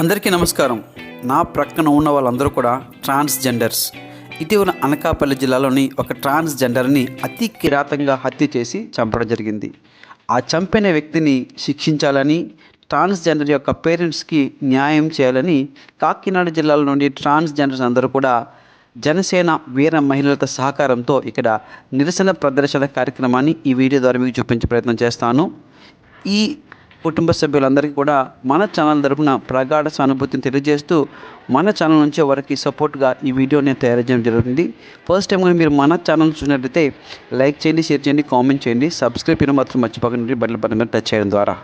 అందరికీ నమస్కారం. నా ప్రక్కన ఉన్న వాళ్ళందరూ కూడా ట్రాన్స్జెండర్స్. ఇటీవల అనకాపల్లి జిల్లాలోని ఒక ట్రాన్స్జెండర్ని అతి కిరాతంగా హత్య చేసి చంపడం జరిగింది. ఆ చంపిన వ్యక్తిని శిక్షించాలని ట్రాన్స్జెండర్ యొక్క పేరెంట్స్కి న్యాయం చేయాలని కాకినాడ జిల్లాల నుండి ట్రాన్స్జెండర్స్ అందరూ కూడా జనసేన వీర మహిళలతో సహకారంతో ఇక్కడ నిరసన ప్రదర్శన కార్యక్రమాన్ని ఈ వీడియో ద్వారా మీకు చూపించే ప్రయత్నం చేస్తాను. ఈ కుటుంబ సభ్యులందరికీ కూడా మన ఛానల్ తరపున ప్రగాఢ సానుభూతిని తెలియజేస్తూ మన ఛానల్ నుంచి వారికి సపోర్ట్గా ఈ వీడియోని తయారు చేయడం జరుగుతుంది. ఫస్ట్ టైం కానీ మీరు మన ఛానల్ చూసినట్లయితే లైక్ చేయండి షేర్ చేయండి కామెంట్ చేయండి. సబ్స్క్రైబ్ చేయడం మాత్రం మర్చిపోకండి. బట్టల పని మీద టచ్ చేయడం ద్వారా.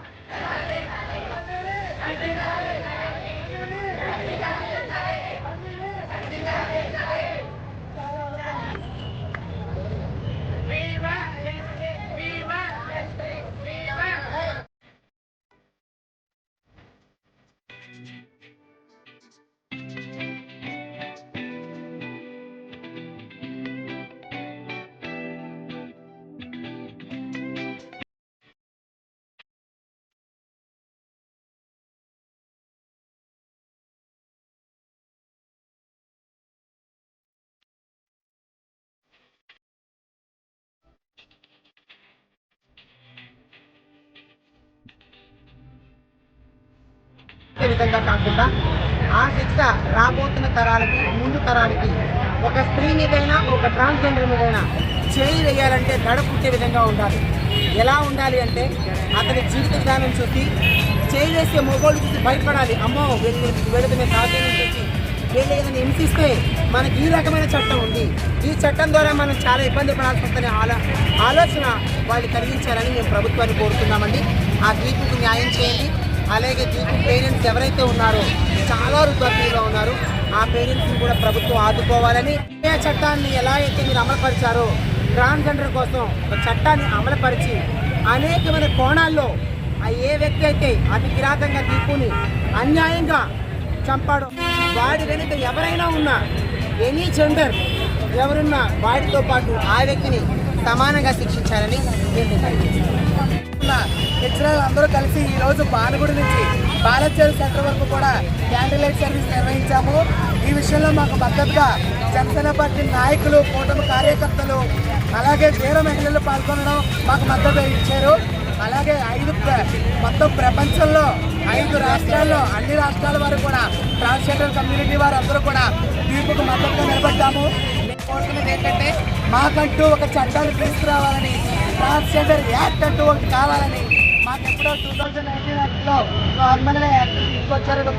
విధంగా కాకుండా ఆ శిక్ష రాబోతున్న తరాలకి ముందు తరాలకి ఒక స్త్రీ మీదైనా ఒక ట్రాన్స్జెండర్ మీదైనా చేయి వేయాలంటే దడ పుట్టే విధంగా ఉండాలి. ఎలా ఉండాలి అంటే అతని జీవిత విధానం చూసి చేయి వేసే మొగోళ్ళు చూసి భయపడాలి. అమ్మో వెళ్ళి వెళుతున్న సాధ్యం చూసి వీళ్ళు హింసిస్తే మనకి ఈ రకమైన చట్టం ఉంది. ఈ చట్టం ద్వారా మనం చాలా ఇబ్బంది పడాల్సి వస్తుందనే ఆలో ఆలోచన వాళ్ళు కలిగించాలని మేము ప్రభుత్వాన్ని కోరుతున్నామండి. ఆ తీర్పుకు న్యాయం చేయండి. అలాగే పేరెంట్స్ ఎవరైతే ఉన్నారో చాలా వృద్ధాప్యంలో ఉన్నారు. ఆ పేరెంట్స్ని కూడా ప్రభుత్వం ఆదుకోవాలని ఏ చట్టాన్ని ఎలా అయితే మీరు అమలుపరిచారో ట్రాన్స్జెండర్ కోసం ఒక చట్టాన్ని అమలుపరిచి అనేకమైన కోణాల్లో ఆ ఏ వ్యక్తి అయితే అతి కిరాతంగా తీసుకుని అన్యాయంగా చంపాడో వాడి వెనుక ఎవరైనా ఉన్నా ఎనీ జెండర్ ఎవరున్నా వాడితో పాటు ఆ వ్యక్తిని సమానంగా శిక్షించాలని నేను ఇచ్చిన అందరూ కలిసి ఈరోజు బాలగుడి నుంచి బాలచేరు సెంటర్ వరకు కూడా క్యాండిలైట్ సర్వీస్ నిర్వహించాము. ఈ విషయంలో మాకు మద్దతుగా జనసేన పార్టీ నాయకులు కూటమి కార్యకర్తలు అలాగే వీర మహిళలు పాల్గొనడం మాకు మద్దతు ఇచ్చారు. అలాగే ఐదు ప్ర- మొత్తం ప్రపంచంలో ఐదు రాష్ట్రాల్లో అన్ని రాష్ట్రాల వారు కూడా ట్రాన్స్జెండర్ కమ్యూనిటీ వారు అందరూ కూడా తీర్పుకు మద్దతుగా నిలబడ్డాము. మేము కోరుతున్నది ఏంటంటే మాకంటూ ఒక చట్టాన్ని తీసుకురావాలని ట్రాన్స్జెండర్ యాక్ట్ అంటూ ఒకటి కావాలని మాకు ఎప్పుడో టూ థౌజండ్ నైన్టీన్ యాక్ట్లో గవర్నమెంట్ యాక్ట్ తీసుకొచ్చారు ఒక